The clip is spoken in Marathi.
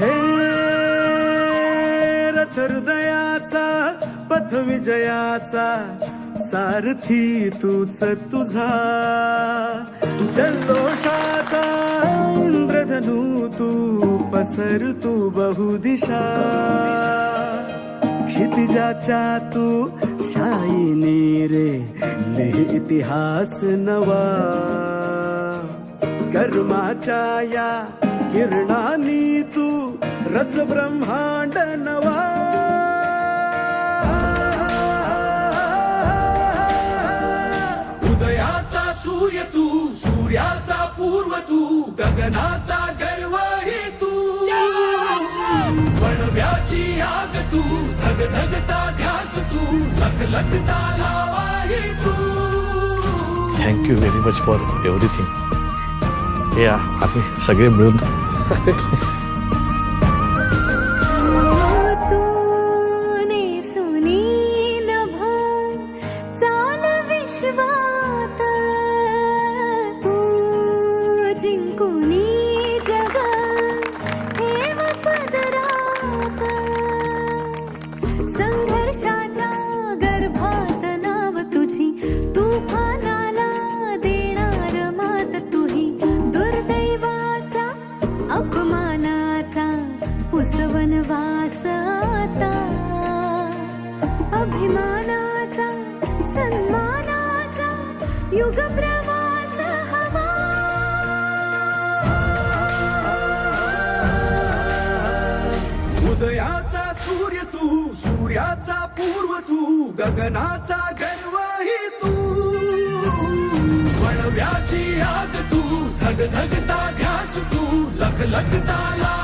हे रथ हृदयाचा पथ विजयाचा सारथी तूच तुझा. जल्लोषाचा इंद्रधनू तू पसर तू बहुदिशा. क्षितिजाच्या तू शाईने रे ले इतिहास नवा. कर्माच्या या किरणानी तू रच ब्रह्मांड नवा. उदयाचा सूर्य तू सूर्याचा पूर्व तू गगनाचा गर्व हे तू. वणव्याची आग तू धग धगता ध्यास तू लख लखता लावा हे तू. Thank you very much for everything हे आ- आम्ही सगळे मिळून अभिमानाचा सन्मानाचा युग प्रवास हवा. उदयाचा सूर्य तू सूर्याचा पूर्व तू गगनाचा गर्व ही तू. वणव्याची आग तू धग धगता ध्यास तू लख लखता ला